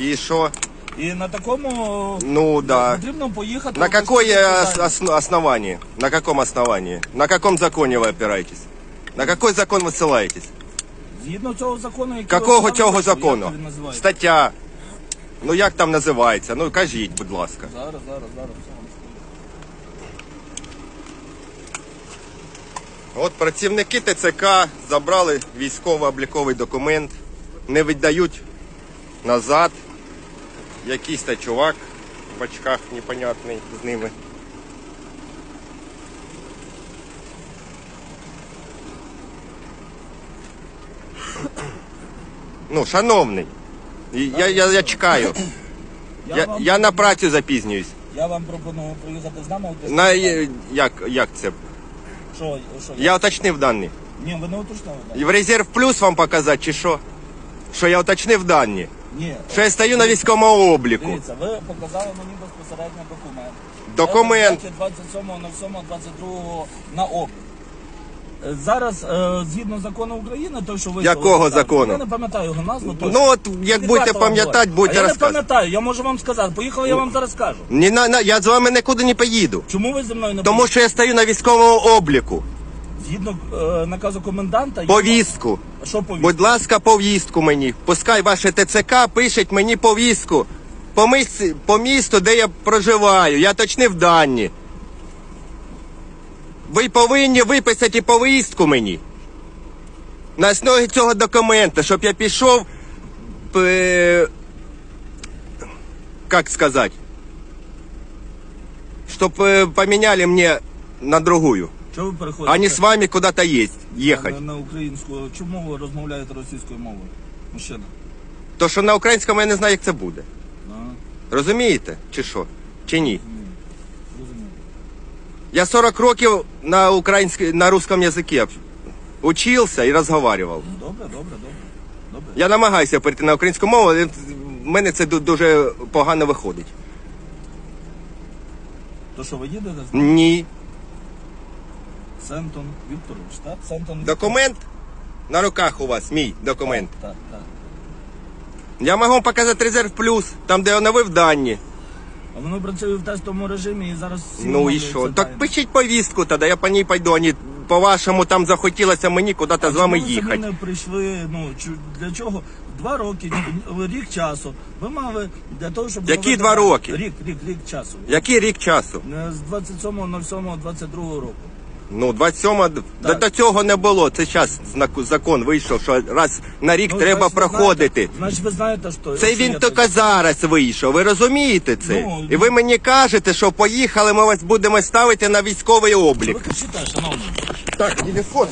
И что? І на такому Ну да. потрібно поїхати. На какое опустити ос- питання. осно- основании? На каком основании? На каком законе вы опираетесь? На какой закон вы ссылаетесь? Згідно цього закону, який Какого ви цього вказали, закону? як він називається? Стаття. Ну як там називається? Ну кажіть, будь ласка. Зараз, зараз, зараз. все вам скажу. От працівники ТЦК забрали військово-обліковий документ, не віддають назад. Якийсь та чувак в очках непонятний з ними. Ну, шановний, я, я, я чекаю. Я, Я, вам, я на працю запізнююсь. я вам пропоную приїхати з нами. от- На, як, як це? Що, що? Я уточнив дані. Ні, ви не уточнили. так? І в резерв плюс вам показати, чи що? Що я уточнив дані? Ні. Що я стою на військовому обліку? Дивіться, ви показали мені безпосередньо документ. Документ. 27.07.22 на облік. Е, Зараз, е, згідно закону України, той, що ви... Якого Так, закону? Я не пам'ятаю його назву. точно. Ну от як будете пам'ятати, будете А Я не розказувати. пам'ятаю, я можу вам сказати. Поїхали, я вам зараз скажу. Ні, на, на, я з вами нікуди не поїду. Чому ви зі мною не Тому що я стою на військовому обліку. Згідно е, наказу коменданта... є- Повістку. Що повістку? Будь ласка, повістку мені. Пускай ваше ТЦК пишеть мені повістку. По, місці, по місту, де я проживаю. Я точнив дані. Ви повинні виписати повістку мені. На основі цього документа, щоб я пішов. Е, как сказать? Чтоб э, поменяли мне на другую. Чого ви переходите? Не с вами куда-то есть, ехать. На, на українську. Чому ви розмовляєте російською мовою? Мужчина. То, що на українському я не знаю, як це буде. А, Розумієте? Чи що? Чи ні? розумію. Я 40 років на українській, на русском язикі учився і розмовляв. Добре, добре, добре. Добре. Я намагаюся перейти на українську мову, але в мене це ду- дуже погано виходить. То що ви їдете з Ні. Сентон Вікторович, так? Сентон Документ на руках у вас, мій документ. Так, так. Я можу вам показати резерв плюс, там де оновив дані. А воно працює в тестовому режимі і зараз всі Ну і що? Так пишіть повістку тоді, я по ній пойду, а не по-вашому там захотілося мені куди-то з вами Чому ви не прийшли, ну, чу- для чого? Два роки, рік часу. Ви мали для того, щоб... Які два роки? Рік, рік, рік часу. Який рік часу? Е, З 27.07.22 року. Ну, 27 до, до цього не було. Це зараз закон вийшов, що раз на рік Ну, треба значить, ви проходити. знаєте- Значить, ви знаєте, що... Це що він я тільки зараз вийшов. Ви розумієте це? Ну, І ви мені кажете, що поїхали, ми вас будемо ставити на військовий облік. ви кричите, шановні? Так, телефон.